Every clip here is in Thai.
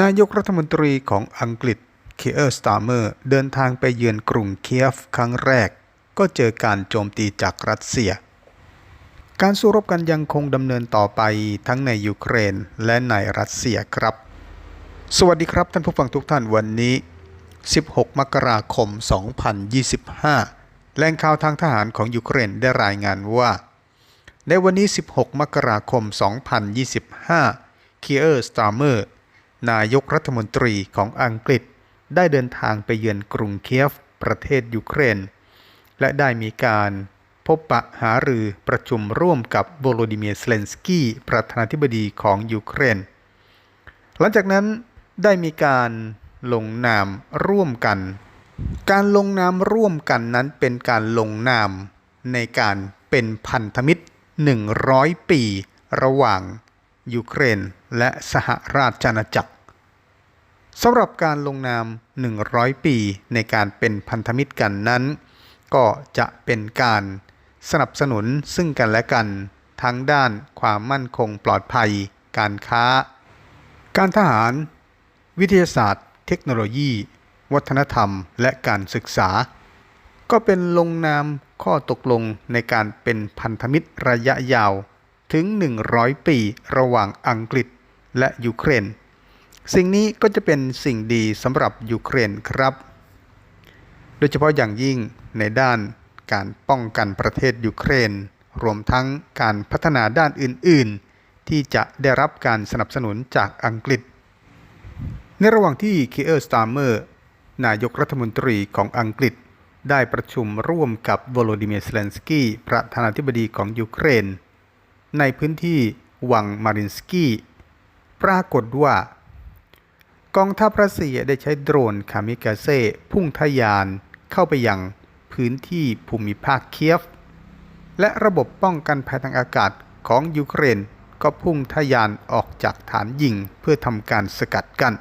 นายกรัฐมนตรีของอังกฤษเคเออร์สตาร์เมอร์เดินทางไปเยือนกรุงเคียฟครั้งแรก ก็เจอการโจมตีจากรัสเซีย การสู้รบกันยังคงดำเนินต่อไปทั้งในยูเครนและในรัสเซียครับ สวัสดีครับท่านผู้ฟังทุกท่านวันนี้ 16 มกราคม 2025 แหล่งข่าวทางทหารของยูเครนได้รายงานว่า ในวันนี้ 16 มกราคม 2025เคียร์สตาร์เมอร์ นายกรัฐมนตรีของอังกฤษ ได้เดินทางไปเยือนกรุงเคียฟ ประเทศยูเครน และได้มีการพบปะหารือประชุมร่วมกับโวโลดิเมียร์เซเลนสกี้ประธานาธิบดีของยูเครน หลังจากนั้นได้มีการลงนามร่วมกัน การลงนามร่วมกันนั้นเป็นการลงนามในการเป็นพันธมิตร 100 ปี ระหว่างยูเครนและสหราชอาณาจักร สำหรับการลงนาม 100 ปีในการเป็นพันธมิตรกันนั้น ก็จะเป็นการสนับสนุนซึ่งกันและกัน ทั้งด้านความมั่นคงปลอดภัย การค้า การทหาร วิทยาศาสตร์ เทคโนโลยี วัฒนธรรม และการศึกษา ก็เป็นลงนามข้อตกลงในการเป็นพันธมิตรระยะยาวถึง 100 ปี ระหว่างอังกฤษและยูเครน สิ่งนี้ก็จะเป็นสิ่งดีสำหรับยูเครนครับ โดยเฉพาะอย่างยิ่งในด้านการป้องกันประเทศยูเครน รวมทั้งการพัฒนาด้านอื่น ๆ ที่จะได้รับการสนับสนุนจากอังกฤษ ในระหว่างที่เคเออร์สตาร์เมอร์นายกรัฐมนตรีของอังกฤษ ได้ประชุมร่วมกับโวโลดิเมียร์เซเลนสกี้ประธานาธิบดีของยูเครน ในพื้นที่วังมารินสกี้ปรากฏว่า กองทัพรัสเซียได้ใช้โดรนคามิกาเซ่พุ่งทะยานเข้าไปยังพื้นที่ภูมิภาคเคียฟ และระบบป้องกันภัยทางอากาศของยูเครนก็พุ่งทะยานออกจากฐานยิงเพื่อทำการสกัดกัน้น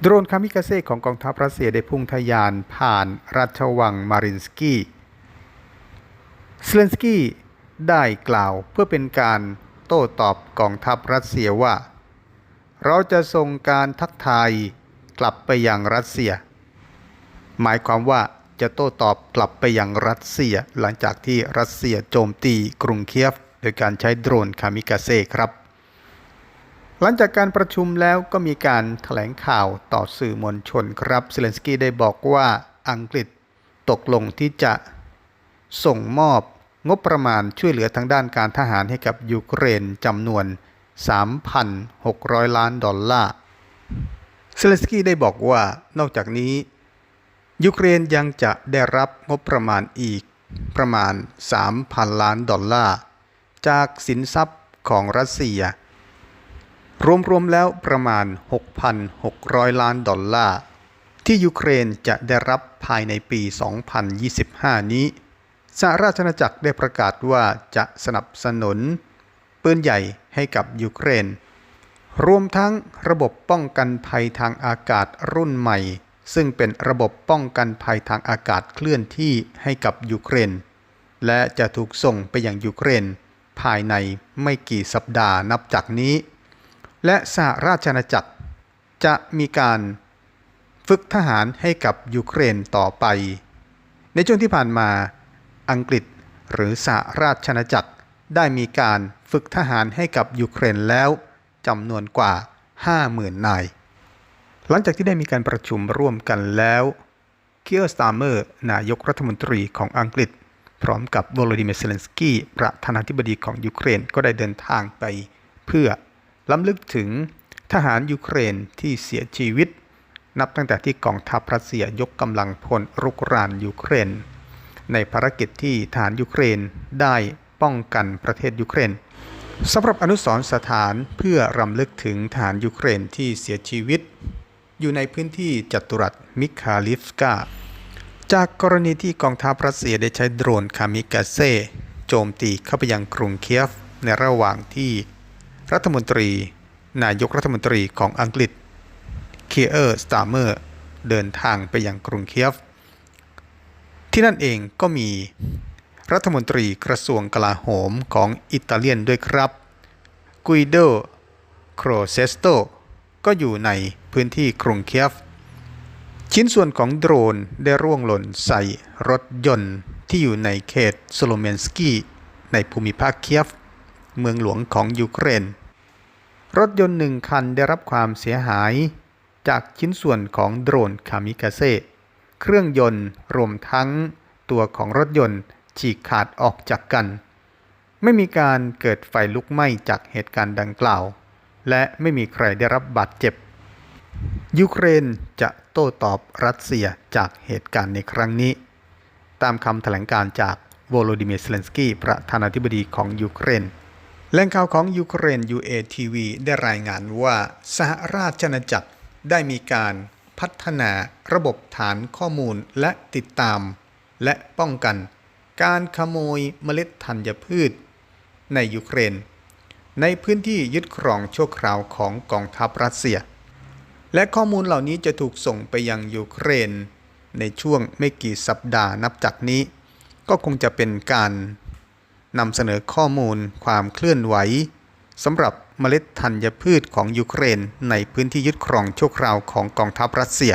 โดรนคามิกาเซ่ของกองทัพรัสเซียได้พุ่งทะยานผ่านราชวังมารินสกี้เซเลนสกี้ได้กล่าวเพื่อเป็นการโต้ตอบกองทัพรัสเซียว่า เราจะส่งการทักทายกลับไปยังรัสเซีย หมายความว่าจะโต้ตอบกลับไปยังรัสเซีย หลังจากที่รัสเซียโจมตีกรุงเคียฟ โดยการใช้โดรนคามิกาเซ่ครับ หลังจากการประชุมแล้วก็มีการถแถลงข่าวต่อสื่อมวลชนครับเซเลนสกี้ได้บอกว่าอังกฤษตกลงที่จะส่งมอบงบประมาณช่วยเหลือทางด้านการทหารให้กับยูเครนจำนวน 3,600 ล้านดอลลาร์เซเลสกี้ได้บอกว่านอกจากนี้ ยูเครนยังจะได้รับงบประมาณอีกประมาณ 3,000 ล้านดอลลาร์ จากสินทรัพย์ของรัสเซีย รวมๆแล้วประมาณ 6,600 ล้านดอลลาร์ ที่ยูเครนจะได้รับภายในปี 2025 นี้สหราชอาณาจักรได้ประกาศว่าจะสนับสนุน ปืนใหญ่ให้กับยูเครน รวมทั้งระบบป้องกันภัยทางอากาศรุ่นใหม่ ซึ่งเป็นระบบป้องกันภัยทางอากาศเคลื่อนที่ให้กับยูเครน และจะถูกส่งไปยังยูเครน ภายในไม่กี่สัปดาห์นับจากนี้ และสหราชอาณาจักรจะมีการฝึกทหารให้กับยูเครนต่อไป ในช่วงที่ผ่านมาอังกฤษหรือสหราชอาณาจักร ได้มีการฝึกทหารให้กับยูเครนแล้วจำนวนกว่า 50,000 นาย หลังจากที่ได้มีการประชุมร่วมกันแล้วเคียร์สตาร์เมอร์ นายกรัฐมนตรีของอังกฤษ พร้อมกับโวโลดิเมียร์เซเลนสกี้ประธานาธิบดีของยูเครนก็ได้เดินทางไป เพื่อล้ำลึกถึงทหารยูเครนที่เสียชีวิต นับตั้งแต่ที่กองทัพรัสเซียยกกำลังพลรุกรานยูเครน ในภารกิจที่ฐานยูเครนได้ ป้องกันประเทศยูเครนสำหรับอนุสรณ์สถานเพื่อรำลึกถึงฐานยูเครนที่เสียชีวิต อยู่ในพื้นที่จัตุรัสมิคาลิฟกา จากกรณีที่กองทัพรัสเซียได้ใช้โดรนคามิกาเซ่โจมตีเข้าไปยังกรุงเคียฟในระหว่างที่รัฐมนตรี นายกรัฐมนตรีของอังกฤษเคียร์สตาร์เมอร์เดินทางไปยังกรุงเคียฟ ที่นั่นเองก็มี รัฐมนตรีกระทรวงกลาโหมของอิตาเลียนด้วยครับ กุยโดโครเซสโตก็อยู่ในพื้นที่กรุงเคียฟ ชิ้นส่วนของโดรนได้ร่วงหล่นใส่รถยนต์ที่อยู่ในเขตโซโลเมนสกี้ในภูมิภาคเคียฟ เมืองหลวงของยูเครน รถยนต์หนึ่งคันได้รับความเสียหาย จากชิ้นส่วนของโดรนคามิกาเซเครื่องยนต์รวมทั้งตัวของรถยนต์ ฉีกขาดออกจากกัน ไม่มีการเกิดไฟลุกไหม้จากเหตุการณ์ดังกล่าว และไม่มีใครได้รับบาดเจ็บ ยูเครนจะโต้ตอบรัสเซียจากเหตุการณ์ในครั้งนี้ ตามคำแถลงการจากโวโลดิเมียร์เซเลนสกี้ประธานาธิบดีของยูเครนแหล่งข่าวของยูเครน UATV ได้รายงานว่าสหราชอาณาจักรได้มีการพัฒนาระบบฐานข้อมูลและติดตาม และป้องกัน การขโมยเมล็ดธัญพืช ในยูเครน ในพื้นที่ยึดครองชั่วคราวของกองทัพรัสเซีย และข้อมูลเหล่านี้จะถูกส่งไปยังยูเครน ในช่วงไม่กี่สัปดาห์นับจากนี้ ก็คงจะเป็นการนำเสนอข้อมูลความเคลื่อนไหวสำหรับเมล็ดธัญพืชของยูเครน ในพื้นที่ยึดครองชั่วคราวของกองทัพรัสเซีย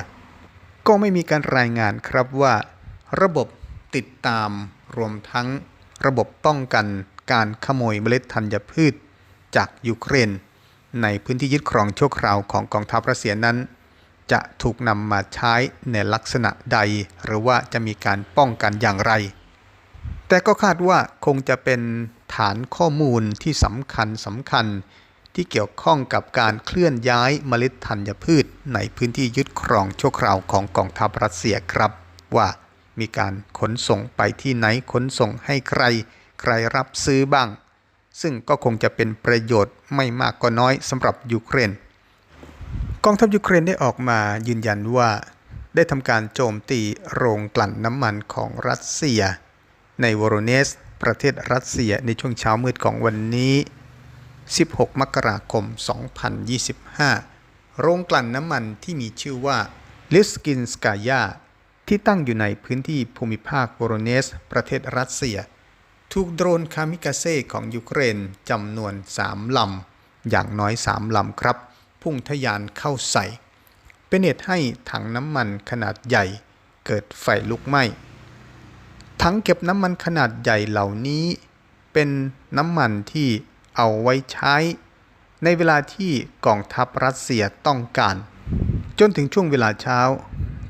ก็ไม่มีการรายงานครับว่า ระบบติดตาม รวมทั้งระบบป้องกันการขโมยเมล็ดธัญพืช จากยูเครน ในพื้นที่ยึดครองชั่วคราวของกองทัพรัสเซียนั้น จะถูกนำมาใช้ในลักษณะใด หรือว่าจะมีการป้องกันอย่างไร แต่ก็คาดว่าคงจะเป็นฐานข้อมูลที่สำคัญสำคัญที่เกี่ยวข้องกับการเคลื่อนย้ายเมล็ดธัญพืช ในพื้นที่ยึดครองชั่วคราวของกองทัพรัสเซียครับว่า มีการขนส่งไปที่ไหนขนส่งให้ใคร ใครรับซื้อบ้าง ซึ่งก็คงจะเป็นประโยชน์ไม่มากก็น้อยสำหรับยูเครน กองทัพยูเครนได้ออกมายืนยันว่า ได้ทำการโจมตีโรงกลั่นน้ำมันของรัสเซีย ในวอโรเนส ประเทศรัสเซียในช่วงเช้ามืดของวันนี้ 16 มกราคม 2025 โรงกลั่นน้ำมันที่มีชื่อว่าลิสกินสกายา ที่ตั้งอยู่ในพื้นที่ภูมิภาควอโรเนส ประเทศรัสเซีย ถูกโดรนคามิกาเซ่ของยูเครนจำนวน 3 ลำ อย่างน้อย 3 ลำครับ พุ่งทะยานเข้าใส่ เป็นเหตุให้ถังน้ำมันขนาดใหญ่เกิดไฟลุกไหม้ถังเก็บน้ำมันขนาดใหญ่เหล่านี้ เป็นน้ำมันที่เอาไว้ใช้ ในเวลาที่กองทัพรัสเซียต้องการ จนถึงช่วงเวลาเช้า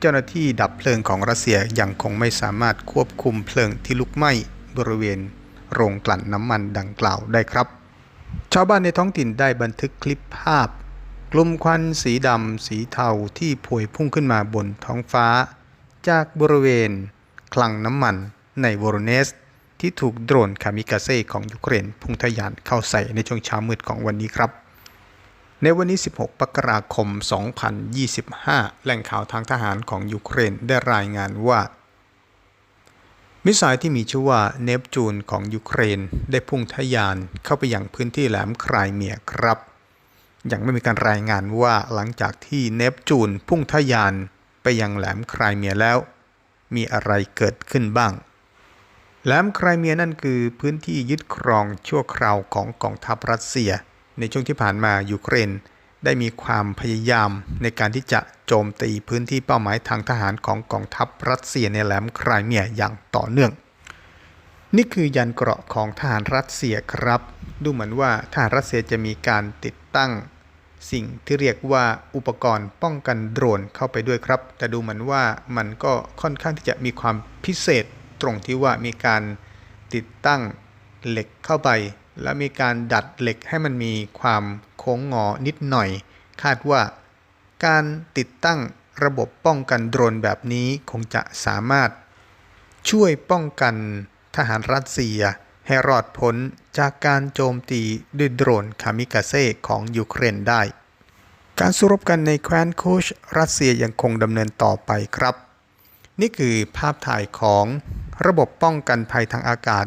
เจ้าหน้าที่ดับเพลิงของรัสเซียยังคงไม่สามารถควบคุมเพลิงที่ลุกไหม้บริเวณ โรงกลั่นน้ำมันดังกล่าวได้ครับ ชาวบ้านในท้องถิ่นได้บันทึกคลิปภาพ กลุ่มควันสีดำสีเทาที่พวยพุ่งขึ้นมาบนท้องฟ้า จากบริเวณ คลังน้ำมันในวอโรเนส ที่ถูกโดรนคามิกาเซ่ของยูเครนพุ่งทะยานเข้าใส่ในช่วงเช้ามืดของวันนี้ครับ ในวันนี้ 16 มกราคม 2025 แหล่งข่าวทางทหารของยูเครนได้รายงานว่า มิสไซล์ที่มีชื่อว่าเนปจูนของยูเครนได้พุ่งทะยานเข้าไปยังพื้นที่แหลมครายเมียครับ ยังไม่มีการรายงานว่าหลังจากที่เนปจูนพุ่งทะยานไปยังแหลมครายเมียแล้ว มีอะไรเกิดขึ้นบ้างแหลมไครเมียนั่นคือพื้นที่ยึดครองชั่วคราวของกองทัพรัสเซีย ในช่วงที่ผ่านมายูเครนได้มีความพยายามในการที่จะโจมตีพื้นที่เป้าหมายทางทหารของกองทัพรัสเซียในแหลมไครเมียอย่างต่อเนื่อง นี่คือยันเกราะของทหารรัสเซียครับ ดูเหมือนว่าทหารรัสเซียจะมีการติดตั้ง สิ่งที่เรียกว่าอุปกรณ์ป้องกันโดรนเข้าไปด้วยครับ แต่ดูเหมือนว่ามันก็ค่อนข้างที่จะมีความพิเศษตรงที่ว่ามีการติดตั้งเหล็กเข้าไป และมีการดัดเหล็กให้มันมีความโค้งงอนิดหน่อย คาดว่า การติดตั้งระบบป้องกันโดรนแบบนี้คงจะสามารถ ช่วยป้องกันทหารรัสเซียให้รอดพ้นจากการโจมตีด้วยโดรนคามิกาเซ่ของยูเครนได้ การสู้รบกันในแคว้นคูชรัสเซียยังคงดำเนินต่อไปครับ นี่คือภาพถ่ายของระบบป้องกันภัยทางอากาศ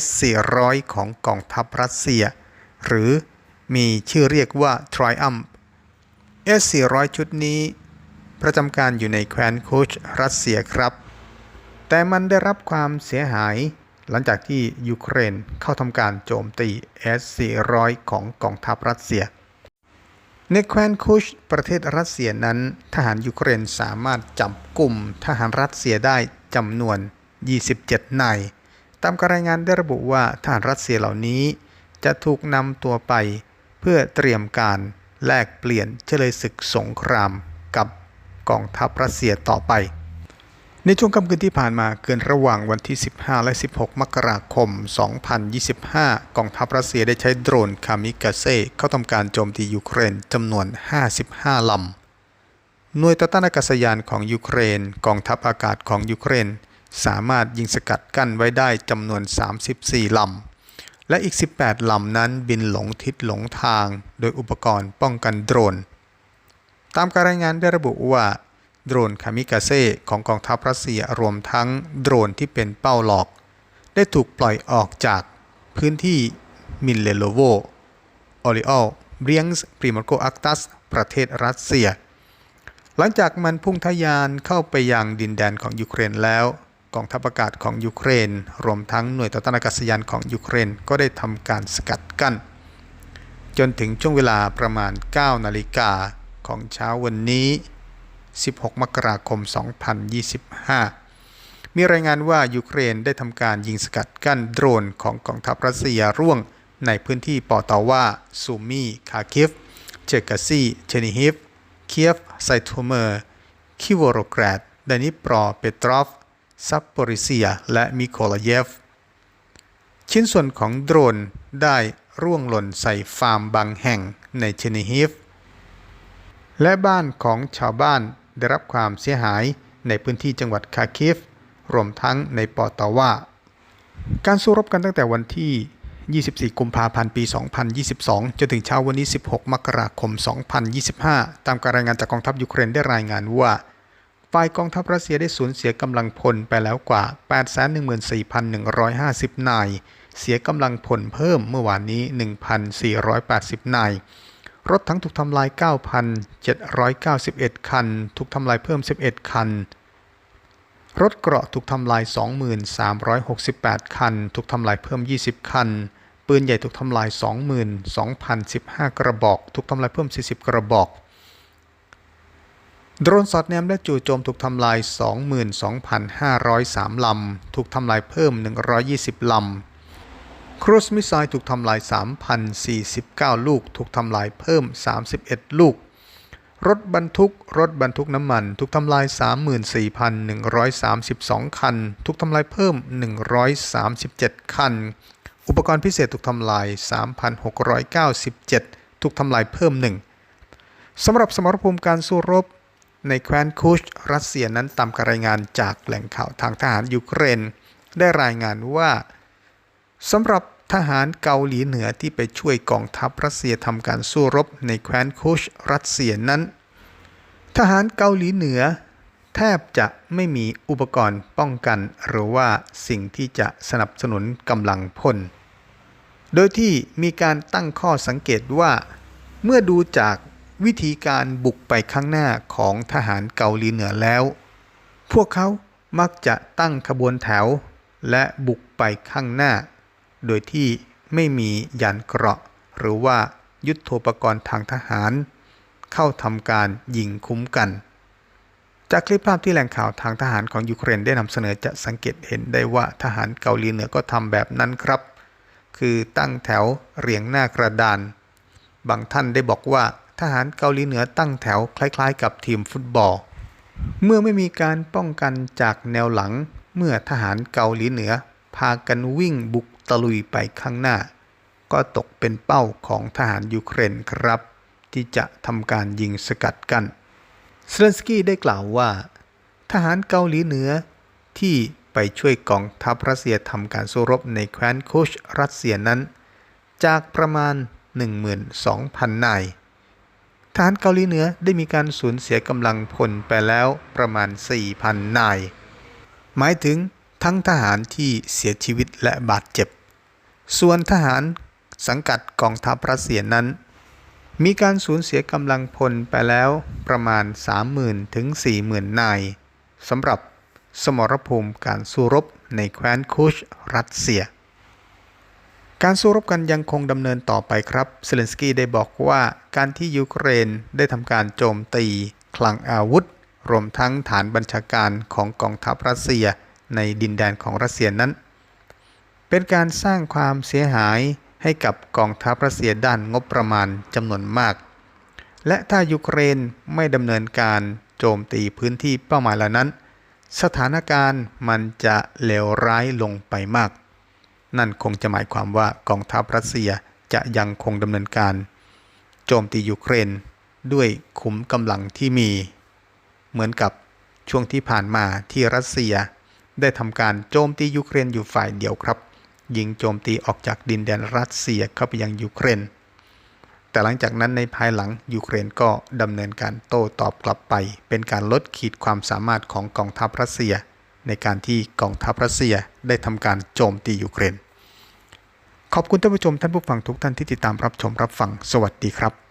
S-400 ของกองทัพรัสเซีย หรือมีชื่อเรียกว่า Triumph S-400 ชุดนี้ ประจำการอยู่ในแคว้นคูชรัสเซียครับ แต่มันได้รับความเสียหายหลังจากที่ยูเครนเข้าทำการโจมตี S-400 ของกองทัพรัสเซีย ในแคว้นคุชประเทศรัสเซียนั้น ทหารยูเครนสามารถจับกลุ่มทหารรัสเซียได้จำนวน 27 นาย ตามการรายงานได้ระบุว่าทหารรัสเซียเหล่านี้ จะถูกนำตัวไปเพื่อเตรียมการแลกเปลี่ยนเฉลยศึกสงครามกับกองทัพรัสเซียต่อไป ในช่วงค่ำคืนที่ผ่านมาเกินระหว่างวันที่ 15 และ 16 มกราคม 2025 กองทัพรัสเซียได้ใช้โดรนคามิกาเซ่เข้าทำการโจมตียูเครนจำนวน 55 ลำหน่วยต่อต้านอากาศยานของยูเครน กองทัพอากาศของยูเครน สามารถยิงสกัดกั้นไว้ได้จำนวน 34ลำ และอีก 18ลำนั้นบินหลงทิศหลงทาง โดยอุปกรณ์ป้องกันโดรน ตามการรายงานได้ระบุว่า โดรนคามิกาเซ่ของกองทัพรัสเซียรวมทั้งโดรนที่เป็นเป้าหลอก ได้ถูกปล่อยออกจากพื้นที่มินเลโลโวออริออลเบรียงส์ปริมโกอักตัส ประเทศรัสเซีย หลังจากมันพุ่งทะยานเข้าไปยังดินแดนของยูเครนแล้ว กองทัพอากาศของยูเครน รวมทั้งหน่วยต่อต้านอากาศยานของยูเครนก็ได้ทำการสกัดกั้น จนถึงช่วงเวลาประมาณ 9 นาฬิกาของเช้าวันนี้ 16 มกราคม 2025 มีรายงานว่ายูเครนได้ทำการยิงสกัดกั้นโดรนของกองทัพรัสเซียร่วงในพื้นที่ปอตาวาซูมีคาคิฟ เชกาซีเชนิฮิฟ เคียฟ ไซโทเมอร์ คิวโวโรกราดดานิปรอ เปตรอฟ ซัปโปริเซีย และมิโคลาเยฟ ชิ้นส่วนของโดรนได้ร่วงหล่นใส่ฟาร์มบางแห่งในเชนิฮิฟ และบ้านของชาวบ้านได้รับความเสียหายในพื้นที่จังหวัดคาคิฟ รวมทั้งในปอตาวาการสู้รบกันตั้งแต่วันที่ 24 กุมภาพันธ์ ปี 2022 จนถึงเช้าวันนี้ 16 มกราคม 2025 ตามการรายงานจากกองทัพยูเครนได้รายงานว่า ฝ่ายกองทัพรัสเซียได้สูญเสียกำลังพลไปแล้วกว่า 814,150 นาย เสียกำลังพลเพิ่มเมื่อวานนี้ 1,480 นาย รถทั้งถูกทำลาย 9,791 คัน ถูกทำลายเพิ่ม 11 คัน รถเกราะถูกทำลาย 2368 คัน ถูกทำลายเพิ่ม 20 คัน ปืนใหญ่ถูกทำลาย 22,015 กระบอก ถูกทำลายเพิ่ม 40 กระบอก โดรนสอดแนมและจู่โจมถูกทำลาย 22,503 ลำ ถูกทำลายเพิ่ม 120 ลำ ครูซมิสไซล์ถูกทำลาย 3,049 ลูก ถูกทำลายเพิ่ม 31 ลูก รถบรรทุก รถบรรทุกน้ำมัน ถูกทำลาย 34,132 คัน ถูกทำลายเพิ่ม 137 คัน อุปกรณ์พิเศษถูกทำลาย 3,697 ถูกทำลายเพิ่มหนึ่งสำหรับสมรภูมิการสู้รบ ในแคว้นคุชรัสเซียนั้นตามการรายงานจากแหล่งข่าวทางทหารยูเครน ได้รายงานว่าสำหรับทหารเกาหลีเหนือที่ไปช่วยกองทัพรัสเซียทำการสู้รบในแคว้นคุชรัสเซียนั้น ทหารเกาหลีเหนือ แทบจะไม่มีอุปกรณ์ป้องกัน หรือว่าสิ่งที่จะสนับสนุนกำลังพล โดยที่มีการตั้งข้อสังเกตว่า เมื่อดูจาก วิธีการบุกไปข้างหน้าของทหารเกาหลีเหนือแล้ว พวกเขามักจะตั้งขบวนแถว และบุกไปข้างหน้า โดยที่ไม่มียานเกราะ หรือว่ายุทโธปกรณ์ทางทหาร เข้าทำการยิงคุ้มกัน จากคลิปภาพที่แหล่งข่าวทางทหารของยูเครนได้นำเสนอจะสังเกตเห็นได้ว่าทหารเกาหลีเหนือก็ทำแบบนั้นครับ คือตั้งแถวเรียงหน้ากระดาน บางท่านได้บอกว่า ทหารเกาหลีเหนือตั้งแถวคล้ายๆ กับทีมฟุตบอล เมื่อไม่มีการป้องกันจากแนวหลัง เมื่อทหารเกาหลีเหนือ พากันวิ่งบุกตะลุยไปข้างหน้า ก็ตกเป็นเป้าของทหารยูเครนครับ ที่จะทำการยิงสกัดกันเซเลนสกี้ได้กล่าวว่า ทหารเกาหลีเหนือ ที่ไปช่วยกองทัพรัสเซียทำการสู้รบในแคว้นคุชรัสเซียนั้น จากประมาณ 12,000 นาย ทหารเกาหลีเหนือได้มีการสูญเสียกำลังพลไปแล้วประมาณ 4,000 นาย หมายถึงทั้งทหารที่เสียชีวิตและบาดเจ็บ ส่วนทหารสังกัดกองทัพรัสเซียนั้น มีการสูญเสียกำลังพลไปแล้วประมาณ 30,000 ถึง 40,000 นายสำหรับสมรภูมิการสู้รบในแคว้นคุชรัสเซีย การสู้รบกันยังคงดำเนินต่อไปครับเซเลนสกี้ได้บอกว่าการที่ยูเครนได้ทำการโจมตีคลังอาวุธ รวมทั้งฐานบัญชาการของกองทัพรัสเซียในดินแดนของรัสเซียนั้น เป็นการสร้างความเสียหายให้กับกองทัพรัสเซียด้านงบประมาณจำนวนมาก และถ้ายูเครนไม่ดำเนินการโจมตีพื้นที่เป้าหมายเหล่านั้น สถานการณ์มันจะเลวร้ายลงไปมาก นั่นคงจะหมายความว่ากองทัพรัสเซียจะยังคงดำเนินการ โจมตียูเครน ด้วยขุมกำลังที่มี เหมือนกับช่วงที่ผ่านมาที่รัสเซีย ได้ทำการโจมตียูเครนอยู่ฝ่ายเดียวครับยิงโจมตีออกจากดินแดนรัสเซียเข้าไปยังยูเครน แต่หลังจากนั้นในภายหลังยูเครนก็ดำเนินการโต้ตอบกลับไป เป็นการลดขีดความสามารถของกองทัพรัสเซีย ในการที่กองทัพรัสเซียได้ทำการโจมตียูเครน ขอบคุณท่านผู้ชมท่านผู้ฟังทุกท่านที่ติดตามรับชมรับฟัง สวัสดีครับ